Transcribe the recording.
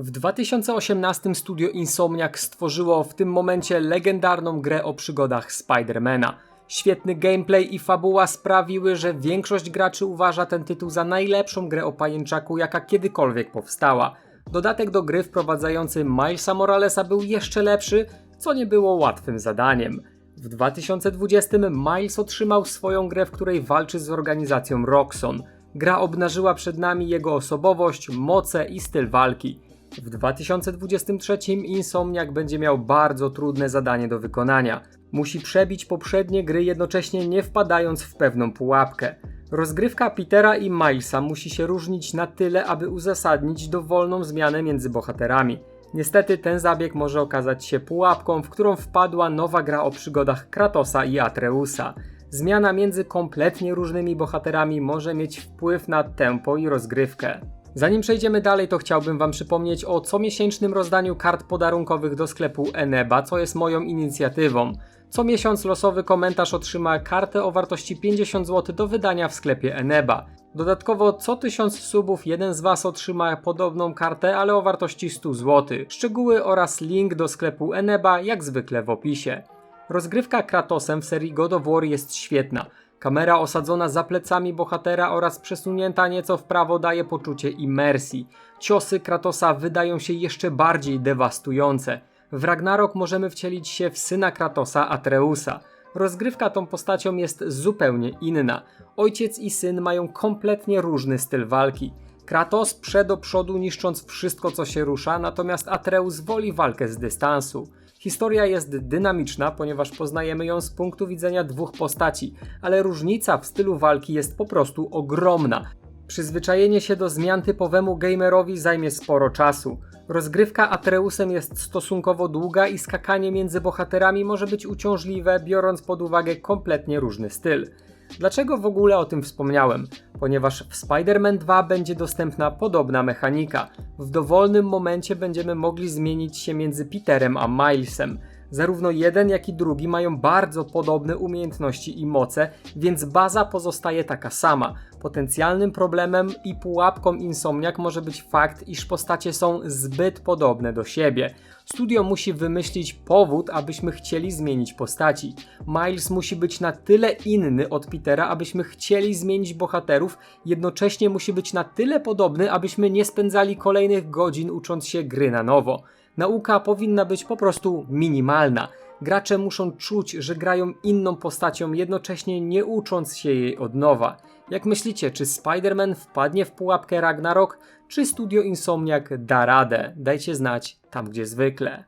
W 2018 studio Insomniac stworzyło w tym momencie legendarną grę o przygodach Spidermana. Świetny gameplay i fabuła sprawiły, że większość graczy uważa ten tytuł za najlepszą grę o pajęczaku, jaka kiedykolwiek powstała. Dodatek do gry wprowadzający Milesa Moralesa był jeszcze lepszy, co nie było łatwym zadaniem. W 2020 Miles otrzymał swoją grę, w której walczy z organizacją Roxxon. Gra obnażyła przed nami jego osobowość, moce i styl walki. W 2023 Insomniac będzie miał bardzo trudne zadanie do wykonania. Musi przebić poprzednie gry, jednocześnie nie wpadając w pewną pułapkę. Rozgrywka Petera i Milesa musi się różnić na tyle, aby uzasadnić dowolną zmianę między bohaterami. Niestety ten zabieg może okazać się pułapką, w którą wpadła nowa gra o przygodach Kratosa i Atreusa. Zmiana między kompletnie różnymi bohaterami może mieć wpływ na tempo i rozgrywkę. Zanim przejdziemy dalej, to chciałbym Wam przypomnieć o comiesięcznym rozdaniu kart podarunkowych do sklepu Eneba, co jest moją inicjatywą. Co miesiąc losowy komentarz otrzyma kartę o wartości 50 zł do wydania w sklepie Eneba. Dodatkowo co 1000 subów jeden z Was otrzyma podobną kartę, ale o wartości 100 zł. Szczegóły oraz link do sklepu Eneba jak zwykle w opisie. Rozgrywka Kratosem w serii God of War jest świetna. Kamera osadzona za plecami bohatera oraz przesunięta nieco w prawo daje poczucie imersji. Ciosy Kratosa wydają się jeszcze bardziej dewastujące. W Ragnarok możemy wcielić się w syna Kratosa, Atreusa. Rozgrywka tą postacią jest zupełnie inna. Ojciec i syn mają kompletnie różny styl walki. Kratos prze do przodu niszcząc wszystko co się rusza, natomiast Atreus woli walkę z dystansu. Historia jest dynamiczna, ponieważ poznajemy ją z punktu widzenia dwóch postaci, ale różnica w stylu walki jest po prostu ogromna. Przyzwyczajenie się do zmian typowemu gamerowi zajmie sporo czasu. Rozgrywka Atreusem jest stosunkowo długa i skakanie między bohaterami może być uciążliwe, biorąc pod uwagę kompletnie różny styl. Dlaczego w ogóle o tym wspomniałem? Ponieważ w Spider-Man 2 będzie dostępna podobna mechanika. W dowolnym momencie będziemy mogli zmienić się między Peterem a Milesem. Zarówno jeden, jak i drugi mają bardzo podobne umiejętności i moce, więc baza pozostaje taka sama. Potencjalnym problemem i pułapką Insomniac może być fakt, iż postacie są zbyt podobne do siebie. Studio musi wymyślić powód, abyśmy chcieli zmienić postaci. Miles musi być na tyle inny od Petera, abyśmy chcieli zmienić bohaterów, jednocześnie musi być na tyle podobny, abyśmy nie spędzali kolejnych godzin ucząc się gry na nowo. Nauka powinna być po prostu minimalna. Gracze muszą czuć, że grają inną postacią, jednocześnie nie ucząc się jej od nowa. Jak myślicie, czy Spider-Man wpadnie w pułapkę Ragnarok, czy studio Insomniac da radę? Dajcie znać tam, gdzie zwykle.